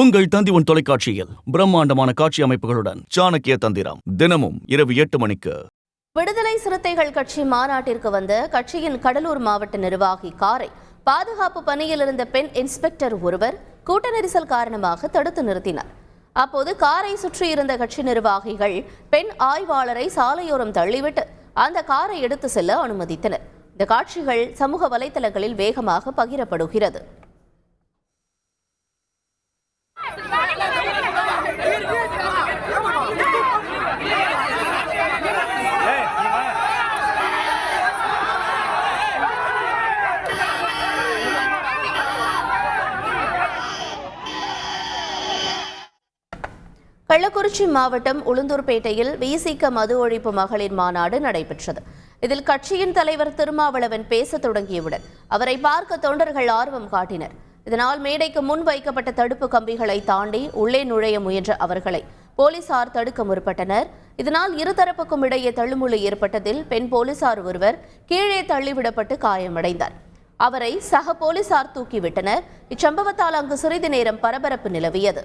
உங்கள் தந்தி உன் தொலைக்காட்சியில் பிரம்மாண்டமான காட்சி அமைப்புகளுடன் சாணக்கிய தந்திரம் தினமும் இரவு எட்டு மணிக்கு. விடுதலை சிறுத்தைகள் கட்சி மாநாட்டிற்கு வந்த கட்சியின் கடலூர் மாவட்ட நிர்வாகி காரை பாதுகாப்பு பணியில் இருந்த பெண் இன்ஸ்பெக்டர் ஒருவர் கூட்ட நெரிசல் காரணமாக தடுத்து நிறுத்தினார். அப்போது காரை சுற்றியிருந்த கட்சி நிர்வாகிகள் பெண் ஆய்வாளரை சாலையோரம் தள்ளிவிட்டு அந்த காரை எடுத்து செல்ல அனுமதித்தனர். இந்த காட்சிகள் சமூக வலைதளங்களில் வேகமாக பகிரப்படுகிறது. கள்ளக்குறிச்சி மாவட்டம் உளுந்தூர்பேட்டையில் விசிக மது ஒழிப்பு மகளிர் மாநாடு நடைபெற்றது. இதில் கட்சியின் தலைவர் திருமாவளவன் பேசத் தொடங்கியவுடன் அவரை பார்க்க தொண்டர்கள் ஆர்வம் காட்டினர். இதனால் மேடைக்கு முன் வைக்கப்பட்ட தடுப்பு கம்பிகளை தாண்டி உள்ளே நுழைய முயன்ற அவர்களை போலீசார் தடுக்க முற்பட்டனர். இதனால் இருதரப்புக்கும் இடையே தள்ளுமுள்ளு ஏற்பட்டதில் பெண் போலீசார் ஒருவர் கீழே தள்ளிவிடப்பட்டு காயமடைந்தார். அவரை சக போலீசார் தூக்கிவிட்டனர். இச்சம்பவத்தால் அங்கு சிறிது நேரம் பரபரப்பு நிலவியது.